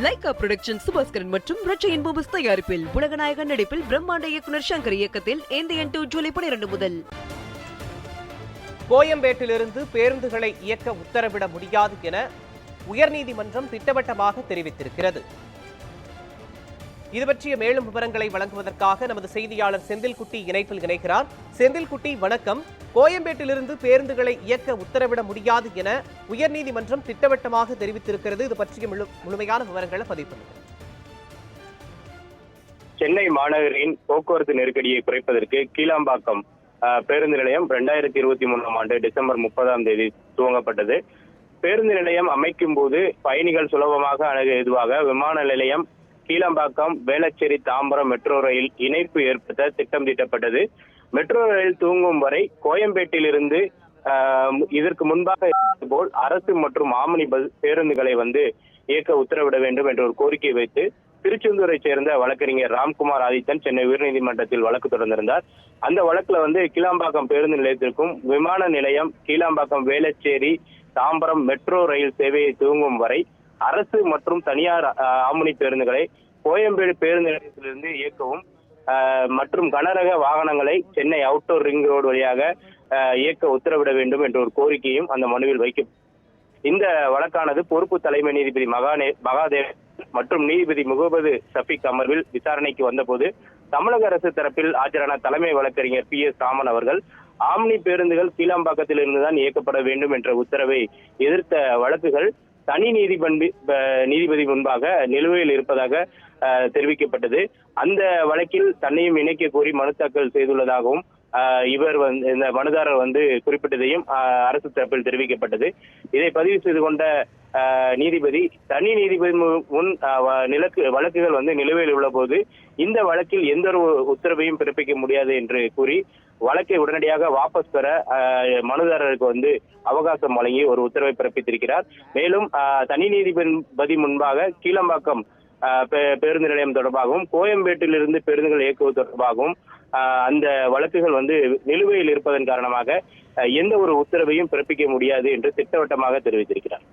Lyca production Subaskaran மற்றும் ரச்சையின் பூபஸ் தயாரிப்பில் உலகநாயகன் நடிப்பில் பிரம்மாண்ட இயக்குனர் சங்கர் இயக்கத்தில் இந்தியன் டூ ஜூலை பனிரெண்டு முதல். கோயம்பேட்டிலிருந்து பேருந்துகளை இயக்க உத்தரவிட முடியாது என உயர்நீதிமன்றம் திட்டவட்டமாக தெரிவித்திருக்கிறது. இது பற்றிய மேலும் விவரங்களை வழங்குவதற்காக நமது செய்தியாளர் செந்தில்குட்டி இணைப்பில் இணைக்கிறார் செந்தில்குட்டி வணக்கம். கோயம்பேட்டிலிருந்து பேருந்துகளை இயக்க உத்தரவிட முடியாது என உயர்நீதிமன்றம் திட்டவட்டமாக தெரிவித்திருக்கிறது. இது பற்றிய முழுமையான விவரங்களை பதிவு சென்னை மாநகரின் போக்குவரத்து நெருக்கடியை குறைப்பதற்கு கீழாம்பாக்கம் பேருந்து நிலையம் ரெண்டாயிரத்தி இருபத்தி மூணாம் ஆண்டு டிசம்பர் முப்பதாம் தேதி துவங்கப்பட்டது. பேருந்து நிலையம் அமைக்கும் போது பயணிகள் சுலபமாக அணுக ஏதுவாக விமான நிலையம் கீழம்பாக்கம் வேளச்சேரி தாம்பரம் மெட்ரோ ரயில் இணைப்பு ஏற்படுத்த திட்டம் தீட்டப்பட்டது. மெட்ரோ ரயில் தூங்கும் வரை கோயம்பேட்டிலிருந்து இதற்கு முன்பாக போல் அரசு மற்றும் ஆமணி பஸ் பேருந்துகளை வந்து இயக்க உத்தரவிட வேண்டும் என்ற ஒரு கோரிக்கை வைத்து திருச்செந்தூரை சேர்ந்த வழக்கறிஞர் ராம்குமார் ஆதித்தன் சென்னை உயர்நீதிமன்றத்தில் வழக்கு தொடர்ந்திருந்தார். அந்த வழக்குல வந்து கீழாம்பாக்கம் பேருந்து நிலையத்திற்கும் விமான நிலையம் கீழாம்பாக்கம் வேளச்சேரி தாம்பரம் மெட்ரோ ரயில் சேவையை துவங்கும் வரை அரசு மற்றும் தனியார் ஆம்னி பேருந்துகளை கோயம்பேடு பேருந்து நிலையத்திலிருந்து இயக்கவும் மற்றும் கனரக வாகனங்களை சென்னை அவுட்டோர் ரிங் ரோடு வழியாக இயக்க உத்தரவிட வேண்டும் என்ற ஒரு கோரிக்கையும் அந்த மனுவில் வைக்க இந்த வழக்கானது பொறுப்பு தலைமை நீதிபதி மகானே மகாதேவ் மற்றும் நீதிபதி முகமது ஷஃபிக் அமர்வில் விசாரணைக்கு வந்தபோது தமிழக அரசு தரப்பில் ஆஜரான தலைமை வழக்கறிஞர் பி. எஸ். ராமன் அவர்கள் ஆம்னி பேருந்துகள் கீழாம்பாக்கத்தில் இருந்துதான் இயக்கப்பட வேண்டும் என்ற உத்தரவை எதிர்த்த வழக்குகள் தனி நீதிபதி நீதிபதி முன்பாக நிலுவையில் இருப்பதாக அஹ், தெரிவிக்கப்பட்டது. அந்த வழக்கில் தன்னையும் இணைக்க கோரி மனு தாக்கல் செய்துள்ளதாகவும் இவர் வந்து இந்த மனுதாரர் வந்து குறிப்பிட்டதையும் அஹ், அரசு தரப்பில் தெரிவிக்கப்பட்டது. இதை பதிவு செய்து கொண்ட அஹ், நீதிபதி தனி நீதிபதி முன் நிலக்கு வழக்குகள் வந்து நிலுவையில் உள்ள போது இந்த வழக்கில் எந்த ஒரு உத்தரவையும் பிறப்பிக்க முடியாது என்று கூறி வழக்கை உடனடியாக வாபஸ் பெற மனுதாரருக்கு வந்து அவகாசம் வழங்கி ஒரு உத்தரவை பிறப்பித்திருக்கிறார். மேலும் தனி நீதிபதி முன்பாக கீழம்பாக்கம் பே- பேருந்து நிலையம் தொடர்பாகவும் கோயம்பேட்டிலிருந்து பேருந்துகள் இயக்குவது தொடர்பாகவும் அந்த வழக்குகள் வந்து நிலுவையில் இருப்பதன் காரணமாக எந்த ஒரு உத்தரவையும் பிறப்பிக்க முடியாது என்று திட்டவட்டமாக தெரிவித்திருக்கிறார்.